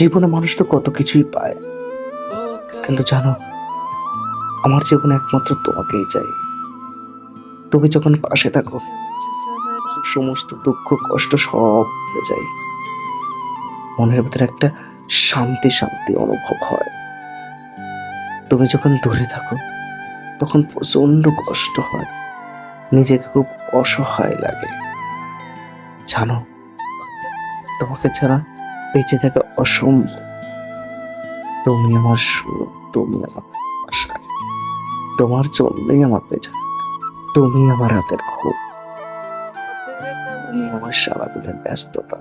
জীবনে মানুষ তো কত কিছুই পায়। কিন্তু জানো, আমার জীবনে একমাত্র তোমাকেই চাই। তুমি যখন পাশে থাকো, সমস্ত দুঃখ, কষ্ট সব ভুলে যাই। মনের ভিতরে একটা শান্তি শান্তি অনুভব হয়। তুমি যখন দূরে থাকো, তখন প্রচণ্ড কষ্ট হয়। নিজেকে খুব অসহায় লাগে। জানো, তোমাকে ছাড়া বেঁচে থাকা অসম্ভব। তুমি আমার সুর তুমি আমার আশা তোমার জন্যই আমার বেঁচে তুমি আমার হাতের খুব তুমি আমার ব্যস্ততা।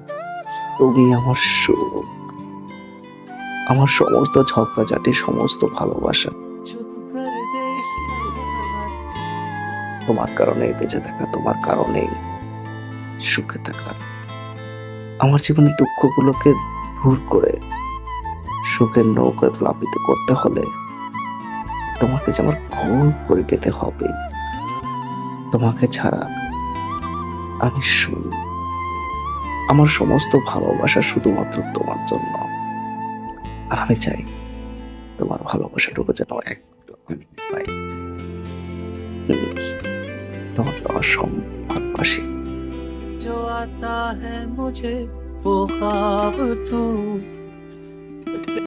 তুমি আমার সুখ। আমার সমস্ত ঝগড়াঝাটি, সমস্ত ভালোবাসা। তোমার কারণেই বেঁচে থাকা, তোমার কারণেই সুখে থাকা। আমার জীবনের দুঃখগুলোকে দূর করে সুখের নৌকায় প্লাবিত করতে হলে তোমাকে যে আমার ভুল করে পেতে হবে, তোমাকে ছাড়া আমি শুনি। আমার সমস্ত ভালোবাসা শুধুমাত্র তোমার জন্য। আর আমি চাই তোমার ভালোবাসাটুকু যেন আমি পাই। তোমাকে অসম্ভব ভালোবাসি। जो आता है मुझे वो खाब तू।